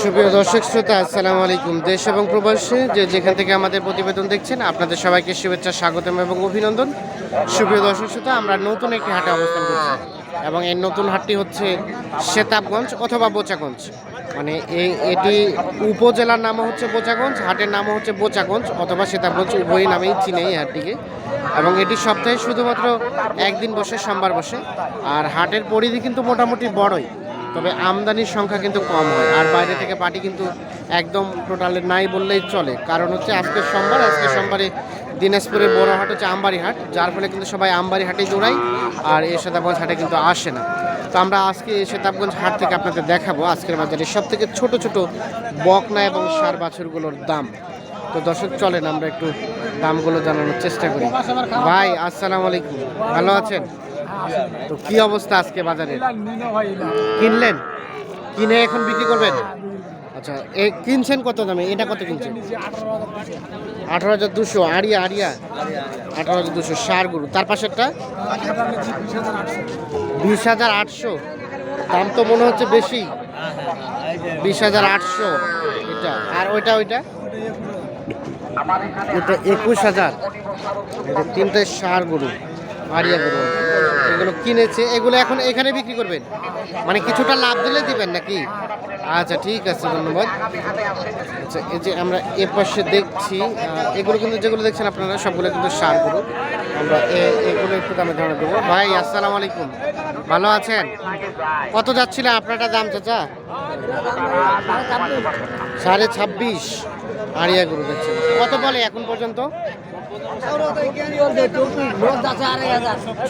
সুপ্রিয় দর্শক, শ্রোতা, আসসালামু আলাইকুম। দেশ এবং প্রবাসে যে যেখান থেকে আমাদের প্রতিবেদন দেখছেন, আপনাদের সবাইকে শুভেচ্ছা, স্বাগতম এবং অভিনন্দন। সুপ্রিয় দর্শক, শ্রোতা, আমরা নতুন একটি হাটে অবস্থান করছি এবং এই নতুন হাটটি হচ্ছে সেতাবগঞ্জ অথবা বোচাগঞ্জ। মানে এই এটি উপজেলার নামও হচ্ছে বোচাগঞ্জ, হাটের নামও হচ্ছে বোচাগঞ্জ অথবা সেতাবগঞ্জ উভয় নামেই চিনে এই হাটটিকে। এবং এটি সপ্তাহে শুধুমাত্র একদিন বসে, সোমবার বসে। আর হাটের পরিধি কিন্তু মোটামুটি বড়ই। তবে আমদানির সংখ্যা কিন্তু কম হয়। আর বাইরে থেকে পার্টি কিন্তু একদম টোটালে নাই বললেই চলে। কারণ হচ্ছে আজকে সোমবার, আজকে সোমবারে দিনাজপুরের বড় হাট হচ্ছে আমবাড়ি হাট যার ফলে কিন্তু সবাই আমবাড়ি হাটেই দৌড়ায় আর এই শতাবগঞ্জ হাটে কিন্তু আসে না। তো আমরা আজকে এই শতাবগঞ্জ হাট থেকে আপনাদের দেখাবো আজকের বাজারে সব থেকে ছোটো ছোটো বকনা এবং সার বাছুরগুলোর দাম। তো দর্শক, চলেন আমরা একটু দামগুলো জানানোর চেষ্টা করি। ভাই, আসসালামু আলাইকুম। ভালো আছেন? তো কি অবস্থা আজকে বাজারে? কিনলেন? কিনে এখন বিক্রি করবেন? আচ্ছা এ কিনছেন কত দামে? এটা কত কিনছেন? আঠারো হাজার দুশো আড়িয়া আড়িয়া আঠারো হাজার দুশো, সার গরু। তার পাশেরটা? বিশ হাজার আটশো। দাম তো মনে হচ্ছে বেশি। বিশ হাজার আটশো। এটা। আর ওইটা ওইটা? ওটা একুশ হাজার। তিনটে সার গরু আড়িয়া গরু। এগুলো কিনেছে, এগুলো এখন এখানে বিক্রি করবেন? মানে কিছুটা লাভ দিলে দিবেন নাকি? আচ্ছা ঠিক আছে, ধন্যবাদ। আচ্ছা এই যে আমরা এ পাশে দেখছি এগুলো কিন্তু যেগুলো দেখছেন আপনারা, সবগুলো কিন্তু সার গরু। আমরা এগুলো একটু দামে ধারণা দেবো। ভাই, আসসালামু আলাইকুম। ভালো আছেন? কত যাচ্ছিলেন আপনারটা দাম, চাচা? সাড়ে ছাব্বিশ। আড়িয়া গরু দেখছেন কত বলে এখন পর্যন্ত?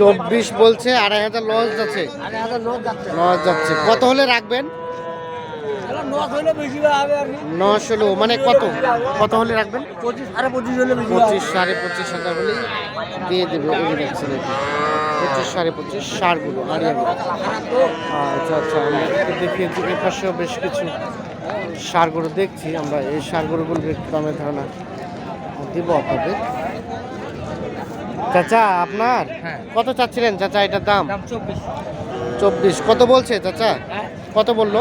চব্বিশ বলছে, আড়াই হাজার লস যাচ্ছে। লস যাচ্ছে। কত হলে রাখবেন? নশ হলো মানে কত? কত হলে রাখবেন? পঁচিশ সাড়ে পঁচিশ হাজার হলেই দিয়ে দেবে পঁচিশ সাড়ে পঁচিশ, সারগুলো আড়িয়াগুলো আচ্ছা আচ্ছা আমরা পাশেও বেশ কিছু সারগুলো দেখছি। আমরা এই সারগুলোগুলোর একটু দামের ধারণা দিব আপনাদের। চাচা আপনার? হ্যাঁ। কত চাচ্ছিলেন চাচা এটার দাম? চব্বিশ। কত বলছে চাচা? হ্যাঁ। কত বলল?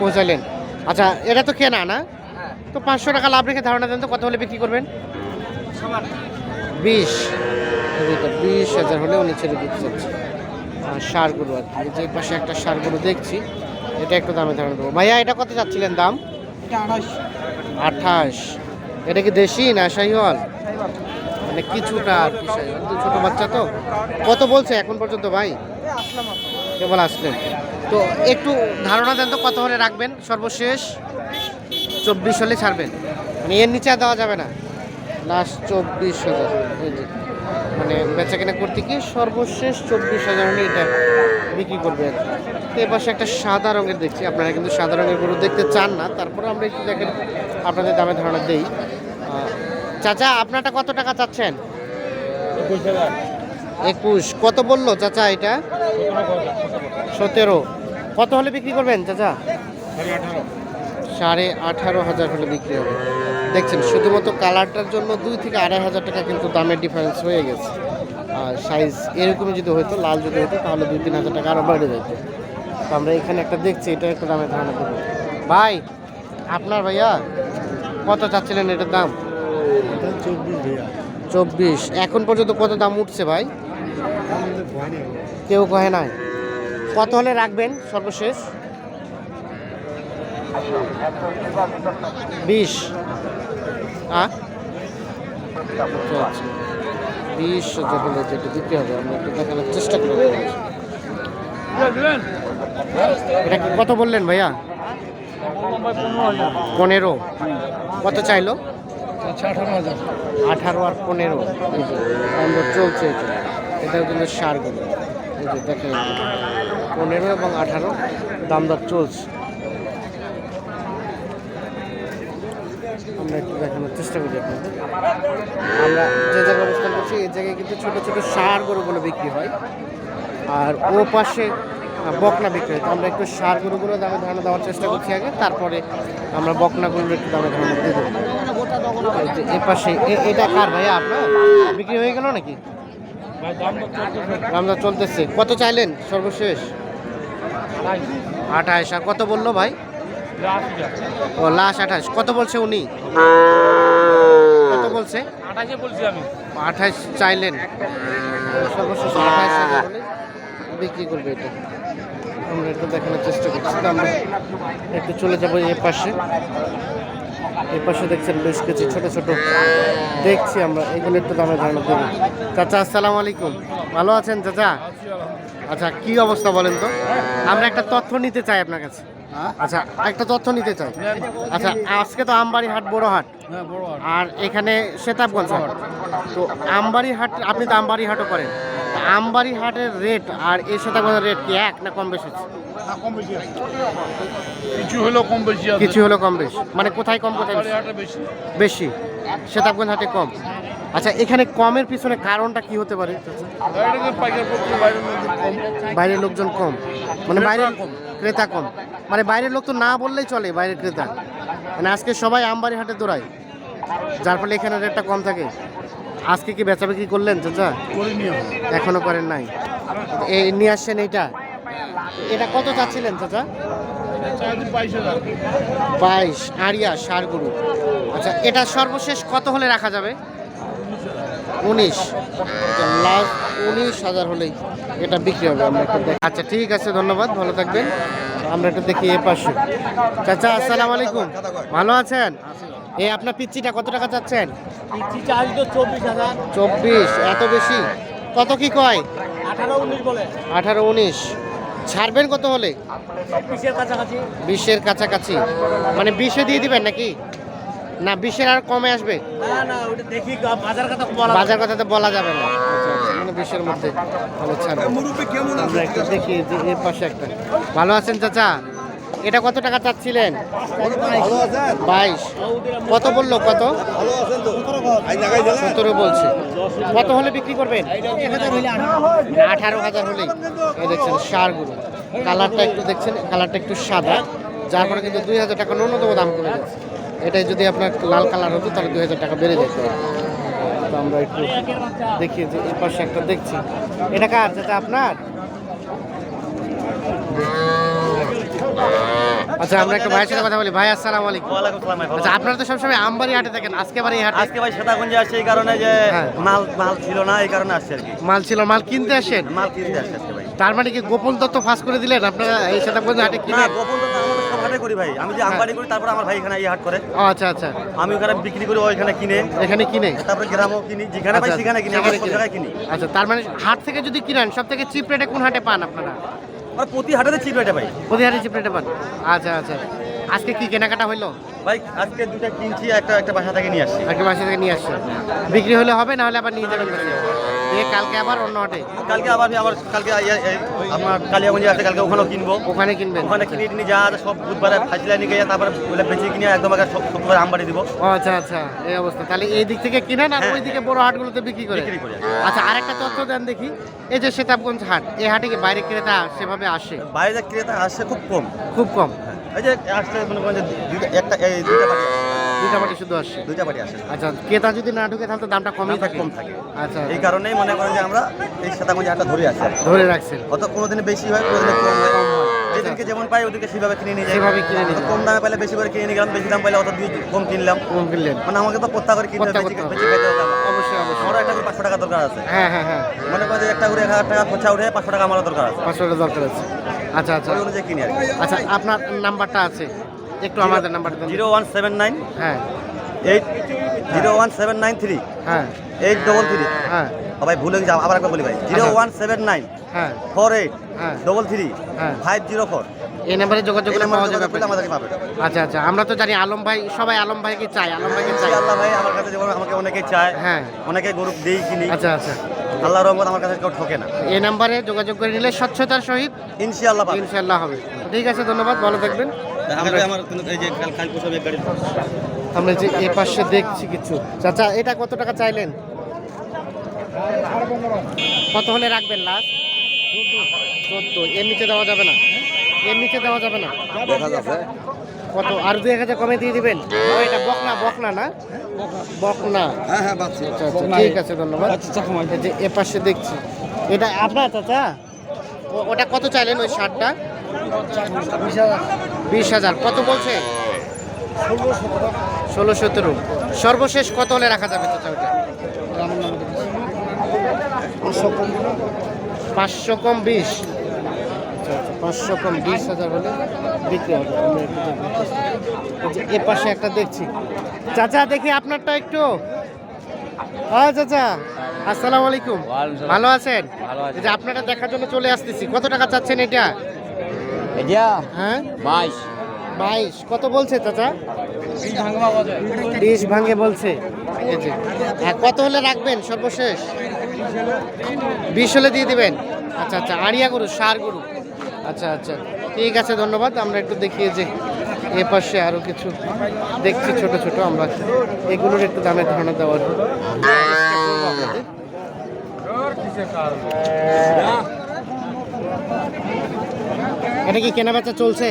পৌঁছালেন। আচ্ছা এটা তো কেনা না? হ্যাঁ। তো পাঁচশো টাকা লাভ রেখে ধারণা দেন তো কত হলে বিক্রি করবেন? বিশ। বিশ হাজার হলে উনি ছেড়ে দিতে চাচ্ছে। সারগুলো আর কি। যে পাশে একটা সারগুলো দেখছি এটা একটু দামে ধারণা দেবো। ভাইয়া এটা কত চাচ্ছিলেন দাম? আঠাশ। আঠাশ। এটা কি দেশি না শাহিওয়াল। মানে কিছুটা আর কি ছোটো বাচ্চা তো। কত বলছে এখন পর্যন্ত ভাই? কেবল আসলেন। তো একটু ধারণা দেন তো, কত হলে রাখবেন? সর্বশেষ চব্বিশ হলে ছাড়বেন। মানে এর নিচে দেওয়া যাবে না। লাস্ট চব্বিশ হাজার। মানে বেচা কেনা করতে গিয়ে সর্বশেষ চব্বিশ হাজার হলে এটা বিক্রি করবে তো এ পাশে একটা সাদা রঙের দেখছি। আপনারা কিন্তু সাদা রঙের গরু দেখতে চান না। তারপরে আমরা একটু দেখেন, আপনাদের দামে ধারণা দেই। চাচা আপনারটা কত টাকা চাচ্ছেন? একুশ কত বলল চাচা এটা? সতেরো কত হলে বিক্রি করবেন চাচা? সাড়ে আঠারো। হাজার হলে বিক্রি হবে। দেখছেন শুধুমাত্র কালারটার জন্য দুই থেকে আড়াই হাজার টাকা কিন্তু দামের ডিফারেন্স হয়ে গেছে। আর সাইজ এরকমই যদি হতো লাল যদি হতো তাহলে দুই তিন হাজার টাকা আরও বেড়ে যেত তো আমরা এখানে একটা দেখছি এটা একটু দামের ধারণা দেবো। ভাই আপনার ভাইয়া কত চাচ্ছিলেন এটার দাম? চব্বিশ এখন পর্যন্ত কত দাম উঠছে ভাই? কেউ কহে নাই। কত হলে রাখবেন সর্বশেষ? বিশ। বিশ হলে যেটা দিতে হবে, আমরা একটু দেখানোর চেষ্টা করি এটা কত বললেন ভাইয়া? পনেরো। কত চাইলো? আঠারো হাজার। আঠারো আর পনেরো। আমরা চলছে এটা এটা কিন্তু সারগুলো এই যে দেখেন, পনেরো এবং আঠারো, দাম দর চলছে। আমরা একটু দেখানোর চেষ্টা করি আপনাদের। আমরা যে জায়গায় অবস্থান করছি, এই জায়গায় কিন্তু ছোটো ছোটো সার গরুগুলো বিক্রি হয়। আর ও পাশে বকনা বিক্রি হয়। আমরা একটু সার গরুগুলো দামে ধারণা দেওয়ার চেষ্টা করছি আগে। তারপরে আমরা বকনাগুলোর একটু দামে ধারণা দেবো। এই যে এ পাশে এটা কার ভাইয়া আপনার? বিক্রি হয়ে গেল নাকি? দাম চলতেছে। কত চাইলেন সর্বশেষ? আঠাশ। আর কত বলল ভাই? ও, লাস্ট আঠাশ। কত বলছে উনি? কত বলছে? আঠাশে চাইলেন। সর্বশেষ আঠাশ বিক্রি করবে এটা। আমরা একটু দেখানোর চেষ্টা করছি। আমরা একটু চলে যাব এ পাশে। এই পাশে দেখছেন বেশ কিছু ছোট ছোট দেখছি আমরা এগুলো একটু দামে ধারণা দেবো। চাচা আসসালামু আলাইকুম। ভালো আছেন চাচা? আচ্ছা কি অবস্থা বলেন তো? আমরা একটা তথ্য নিতে চাই আপনার কাছে। আচ্ছা একটা তথ্য নিতে চাই। আচ্ছা আজকে তো আমবাড়ি হাট বড় হাট হ্যাঁ আর এখানে সেতাবগঞ্জ হাট। তো আমবাড়ি হাট আপনি তো আমবাড়ি হাটও করেন। আমবাড়ি হাটের রেট আর এই সেতাবগঞ্জের রেট কি এক না কম বেশি? কিছু হলেও কম বেশি কিছু হলো কম বেশি। মানে কোথায় কম কোথায় বেশি? বেশি। সেতাবগঞ্জ হাটে কম। আচ্ছা এখানে কমের পিছনে কারণটা কি হতে পারে? বাইরের লোকজন কম। মানে বাইরের ক্রেতা কম। মানে বাইরের লোক তো না বললেই চলে বাইরের ক্রেতা। মানে আজকে সবাই আমবাড়ি হাটে দৌড়ায়। যার ফলে এখানে রেটটা কম থাকে। আজকে কি বেচা বিক্রি করলেন চাচা? এখনও করেন নাই। এই নিয়ে আসছেন এইটা? এটা কত চাচ্ছিলেন চাচা? বাইশ। আরিয়া সার গরু আচ্ছা এটা সর্বশেষ কত হলে রাখা যাবে? উনিশ। লাস্ট উনিশ হাজার হলেই এটা বিক্রি হবে আমরা একটু দেখ- আচ্ছা ঠিক আছে ধন্যবাদ ভালো থাকবেন। আমরা একটু দেখি এ পাশে। চাচা আসসালামু আলাইকুম। ভালো আছেন? এ আপনার পিচ্চিটা কত টাকা চাচ্ছেন? চব্বিশ এত বেশি? কত কি কয়? আঠারো উনিশ বলে। আঠারো উনিশ। ছাড়বেন কত হলে? বিশের কাছাকাছি। মানে বিশে দিয়ে দিবেন নাকি? না বিশের আর কমে আসবে? না না ওটা দেখি বাজার কথা বলা বাজার কথা তো বলা যাবে না। মানে বিশের মধ্যে ভালো ছাড় আমরা একটু দেখি এর পাশে একটা। ভালো আছেন চাচা? এটা কত টাকা চাচ্ছিলেন? বাইশ। কত বলল, কত? সতেরো বলছে। কত হলে বিক্রি করবেন? আঠারো হাজার হলেই। এই দেখছেন সারগুলো কালারটা একটু দেখছেন, কালারটা একটু সাদা। যার ফলে কিন্তু দুই হাজার টাকা ন্যূনতম দাম কমে গেছে। এটাই যদি আপনার লাল কালার হতো, তাহলে দুই হাজার টাকা বেড়ে যেত। আমরা একটু দেখি, যে এই পাশে একটা দেখছি। এটা কার? যেটা আপনার? আচ্ছা আমরা একটা ভাইয়ের সাথে কথা বলি। ভাই আসসালামু আলাইকুম। ওয়ালাইকুম সালাম আচ্ছা আপনারা তো সবসময় আমবাড়ি হাটে থাকেন। আজকে এই হাটে আজকে ভাই সেতাগঞ্জে আসছে এই কারণে যে হ্যাঁ। মাল মাল ছিল না এই কারণে আসছে আর কি। মাল ছিল মাল কিনতে আসেন? মাল কিনতে আসছে আজকে ভাই। তার মানে কি গোপন তথ্য ফাঁস করে দিলেন? আপনারা এই সেতাবগঞ্জ হাটে না কিনে গোপন তো আমরা সব হাটে করি ভাই। আমি যে আমবানি করি তারপর আমার ভাই এখানে এই হাট করে। আচ্ছা আচ্ছা। আমি ওখানে বিক্রি করি ওইখানে কিনে। এখানে কিনে? তারপরে গ্রামও কিনি যেখানে পাই আচ্ছা, সেখানে কিনি আমরা সব জায়গায় কিনি। আচ্ছা তার মানে হাট থেকে যদি কিনেন সব থেকে চিপ রেটে কোন হাটে পান আপনারা? আর প্রতি হাটেতে চিপ রেটে ভাই। প্রতি হাটে চিপ রেটে পান? আচ্ছা আচ্ছা। আজকে কি কেনাকাটা হইল? ভাই আজকে দুটা কিনছি একটা একটা বাসা থেকে নিয়ে আসছি। একটা বাসা থেকে নিয়ে আসছি। বিক্রি হলে হবে না হলে আবার নিয়ে যাবেন। দিয়ে কালকে আবার অন্য হাটে? কালকে আবার আবার কালকে ইয়ে- আমার কালিয়াগঞ্জে আছে কালকে ওখানেও কিনবো। ওখানে কিনবেন? ওখানে কিনে টিনে যা সব বুধবারে ফাঁসিলা নিয়ে গিয়ে তারপরে ওগুলো বেঁচে কিনে একদম আগে সব শুক্রবার আমবাড়ি দিব। আচ্ছা আচ্ছা এই অবস্থা। তাহলে এই দিক থেকে কিনেন আর হ্যাঁ। ওই দিকে বড় হাটগুলোতে বিক্রি করে বিক্রি করে। আচ্ছা আরেকটা তথ্য দেন দেখি। এই যে সেতাবগঞ্জ হাট এই হাটে কি বাইরে ক্রেতা সেভাবে আসে? বাইরে ক্রেতা আসছে খুব কম। খুব কম। এই যে আসছে মনে করেন একটা এই দুইটা দুইটা পাটি শুধু আসে? দুইটা পার্টি আসে। আচ্ছা ক্রেতা যদি না ঢুকে তাহলে তো দামটা কমই থাকে। কম থাকে। আচ্ছা। এই কারণেই মনে করেন যে আমরা এই শতাংশ হাটটা ধরে কি। ধরে রাখছেন। অত কোনোদিন বেশি হয় কোনোদিন কম হয়। কম হয়। যেদিনকে যেমন পাই ওদিকে সেভাবে কিনে নিয়ে যাই। সেভাবে কিনে নিয়ে কম দামে পাইলে বেশি করে কিনে নিয়ে গেলাম বেশি দাম পাইলে অত দুই কম কিনলাম। কম কিনলেন। মানে আমাকে তো প্রত্যা করে কিনতে হবে। অবশ্যই অবশ্যই। আমারও একটা করে পাঁচশো টাকা দরকার আছে। হ্যাঁ হ্যাঁ হ্যাঁ। মনে করেন যে একটা করে এক হাজার টাকা খরচা উঠে পাঁচশো টাকা আমারও দরকার আছে। পাঁচশো টাকা দরকার আছে। আচ্ছা আচ্ছা। কিনি আচ্ছা আপনার নাম্বারটা আছে? একটু আমাদের নাম্বারটা দিন। জিরো ওয়ান সেভেন নাইন হ্যাঁ। Eight zero one seven nine three হ্যাঁ। Eight double three. হ্যাঁ। ভাই ভুলে গেছি আবার একবার বলি ভাই। জিরো ওয়ান সেভেন নাইন হ্যাঁ। ফোর এইট হ্যাঁ। ডবল থ্রি হ্যাঁ। Five zero four. এই নাম্বারে যোগাযোগ করলে পাওয়া যাবে আমাদেরকে পাবে। আচ্ছা আচ্ছা আমরা তো জানি আলম ভাই সবাই আলম ভাইকে চাই আলম ভাইকে চাই আল্লাহ ভাই আমার কাছে যেমন আমাকে অনেকে চায় হ্যাঁ। অনেকে গরু দেই কিনি আচ্ছা আচ্ছা। আল্লাহ রহমত আমার কাছে কেউ ঠকে না। এই নাম্বারে যোগাযোগ করে নিলে স্বচ্ছতার সহিত ইনশাআল্লাহ পাবে। ইনশাল্লাহ হবে। ঠিক আছে ধন্যবাদ ভালো থাকবেন। আমরা আমার এই যে কাল কাল পোষাবে গাড়ি আমরা যে এ পাশে দেখছি কিছু। চাচা এটা কত টাকা চাইলেন? কত হলে রাখবেন লাস্ট চোদ্দ। এর নিচে দেওয়া যাবে না। এর নিচে দেওয়া যাবে না। দেখা যাচ্ছে কত? আর দুই এক হাজার কমে দিয়ে দিবেন। ও, এটা বকনা বকনা না? বকনা। হ্যাঁ হ্যাঁ আচ্ছা আচ্ছা ঠিক আছে ধন্যবাদ। যে এ পাশে দেখছি। এটা আপনার চাচা? ওটা কত চাইলেন ওই শার্টটা? বিশ হাজার। কত বলছে? ষোলো সতেরো। সর্বশেষ কত হলে রাখা যাবে চাচা ওটা পাঁচশো কম বিশ। আচ্ছা, আচ্ছা, পাঁচশো কম বিশ হাজার হলে বিক্রি হবে। আমরা একটু দেখব। এ পাশে একটা দেখছি। চাচা দেখি আপনারটা একটু। হ্যাঁ চাচা। আসসালামু আলাইকুম। ভালো আছেন? এই যে আপনারা দেখার জন্য চলে আসতেছি। কত টাকা চাচ্ছেন এটা? এটা? হ্যাঁ? বাইশ। বাইশ। কত বলছে চাচা? বিশ ভাঙে বলছে। হ্যাঁ কত হলে রাখবেন সর্বশেষ? বিশ হলে দিয়ে দিবেন। আচ্ছা আচ্ছা আড়িয়া গরু সার গরু। আচ্ছা আচ্ছা। ঠিক আছে ধন্যবাদ। আমরা একটু দেখিয়ে যে এ পাশে আরও কিছু দেখছি ছোট ছোট। আমরা এগুলোর একটু দামের ধারণা দেওয়ার। এটা কি কেনা বেচা চলছে?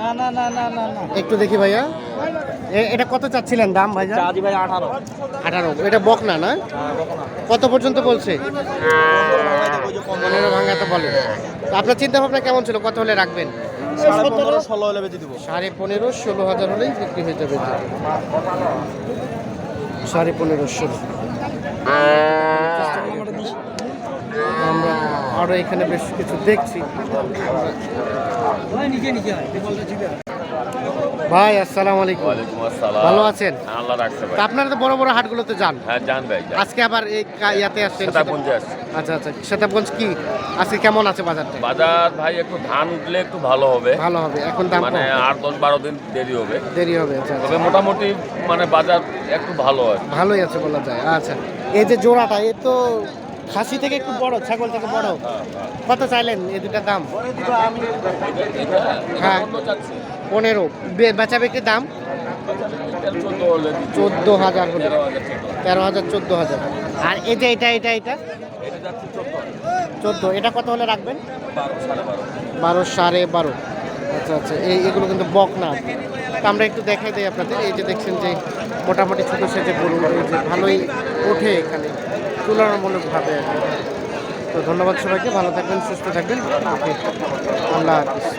না না না না না একটু দেখি ভাইয়া। এটা কত চাচ্ছিলেন দাম ভাইয়া? ভাই আঠারো। আঠারো। এটা বকনা না? কত পর্যন্ত বলছে? পনেরো ভাঙা তো বলে। তো আপনার চিন্তা ভাবনা কেমন ছিল? কত হলে রাখবেন? সাড়ে পনেরো ষোলো বেঁচে দিব। সাড়ে পনেরো ষোলো হাজার হলেই বিক্রি হয়ে যাবে। সাড়ে পনেরো ষোলো। আমরা আরও এখানে বেশ কিছু দেখছি। ভাই আসসালামু আলাইকুম। ওয়ালাইকুম আসসালাম। ভালো আছেন? আল্লাহ রাখছে ভাই। তা আপনারা তো বড় বড় হাটগুলোতে যান? হ্যাঁ জান ভাই আজকে আবার এই ইয়াতে আসছেন সীতাকুণ্ডে আসছি। আচ্ছা আচ্ছা সেতাবগঞ্জ কি? আজকে কেমন আছে বাজারটা? বাজার ভাই একটু ধান উঠলে একটু ভালো হবে। ভালো হবে। এখন দাম মানে আট দশ বারো দিন দেরি হবে। দেরি হবে আচ্ছা আচ্ছা। তবে মোটামুটি মানে বাজার একটু ভালো হয়। ভালোই আছে বলা যায়। আচ্ছা এই যে জোড়াটা এ তো খাসি থেকে একটু বড় ছাগল থেকে বড়। কত চাইলেন এই দুটার দাম? হ্যাঁ। পনেরো। বেচা বিক্রির দাম? চোদ্দ হাজার হলে। তেরো হাজার, চোদ্দ। হাজার। আর এই যে এটা এটা এটা? চোদ্দ। এটা কত হলে রাখবেন? বারো সাড়ে বারো। আচ্ছা আচ্ছা। এই, এগুলো কিন্তু বক না। আমরা একটু দেখাই দিই আপনাদের। এই যে দেখছেন যে মোটামুটি ছোটো সেজে গরু ভালোই ওঠে এখানে। তুলনামূলকভাবে। তো ধন্যবাদ সবাইকে। ভালো থাকবেন, সুস্থ থাকবেন। আল্লাহ হাফিজ।